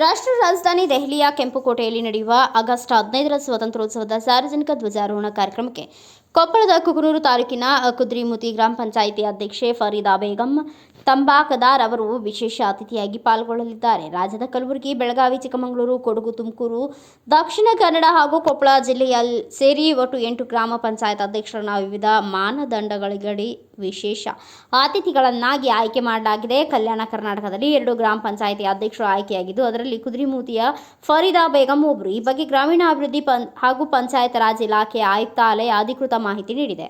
ರಾಷ್ಟ್ರ ರಾಜಧಾನಿ ದೆಹಲಿಯ ಕೆಂಪುಕೋಟೆಯಲ್ಲಿ ನಡೆಯುವ ಆಗಸ್ಟ್ ಹದಿನೈದರ ಸ್ವಾತಂತ್ರ್ಯೋತ್ಸವದ ಸಾರ್ವಜನಿಕ ಧ್ವಜಾರೋಹಣ ಕಾರ್ಯಕ್ರಮಕ್ಕೆ ಕೊಪ್ಪಳದ ಕುಕನೂರು ತಾಲೂಕಿನ ಕುದ್ರಿಮುತಿ ಗ್ರಾಮ ಪಂಚಾಯಿತಿ ಅಧ್ಯಕ್ಷೆ ಫರೀದಾ ಬೇಗಂ ತಂಬಾಕದಾರ್ ಅವರು ವಿಶೇಷ ಅತಿಥಿಯಾಗಿ ಪಾಲ್ಗೊಳ್ಳಲಿದ್ದಾರೆ. ರಾಜ್ಯದ ಕಲಬುರಗಿ, ಬೆಳಗಾವಿ, ಚಿಕ್ಕಮಗಳೂರು, ಕೊಡಗು, ತುಮಕೂರು, ದಕ್ಷಿಣ ಕನ್ನಡ ಹಾಗೂ ಕೊಪ್ಪಳ ಜಿಲ್ಲೆಯ ಸೇರಿ ಒಟ್ಟು ಎಂಟು ಗ್ರಾಮ ಪಂಚಾಯತ್ ಅಧ್ಯಕ್ಷರನ್ನ ವಿವಿಧ ಮಾನದಂಡಗಳಿಗಡಿ ವಿಶೇಷ ಅತಿಥಿಗಳನ್ನಾಗಿ ಆಯ್ಕೆ ಮಾಡಲಾಗಿದೆ. ಕಲ್ಯಾಣ ಕರ್ನಾಟಕದಲ್ಲಿ ಎರಡು ಗ್ರಾಮ ಪಂಚಾಯಿತಿ ಅಧ್ಯಕ್ಷರು ಆಯ್ಕೆಯಾಗಿದ್ದು, ಅದರಲ್ಲಿ ಕುದ್ರಿಮೂತಿಯ ಫರೀದಾ ಬೇಗಂ ಒಬ್ಬರು ಈ ಬಗ್ಗೆ ಗ್ರಾಮೀಣಾಭಿವೃದ್ಧಿ ಪಂ ಹಾಗೂ ಪಂಚಾಯತ್ ರಾಜ್ ಇಲಾಖೆ ಆಯುಕ್ತಾಲಯ ಅಧಿಕೃತ ಮಾಹಿತಿ ನೀಡಿದೆ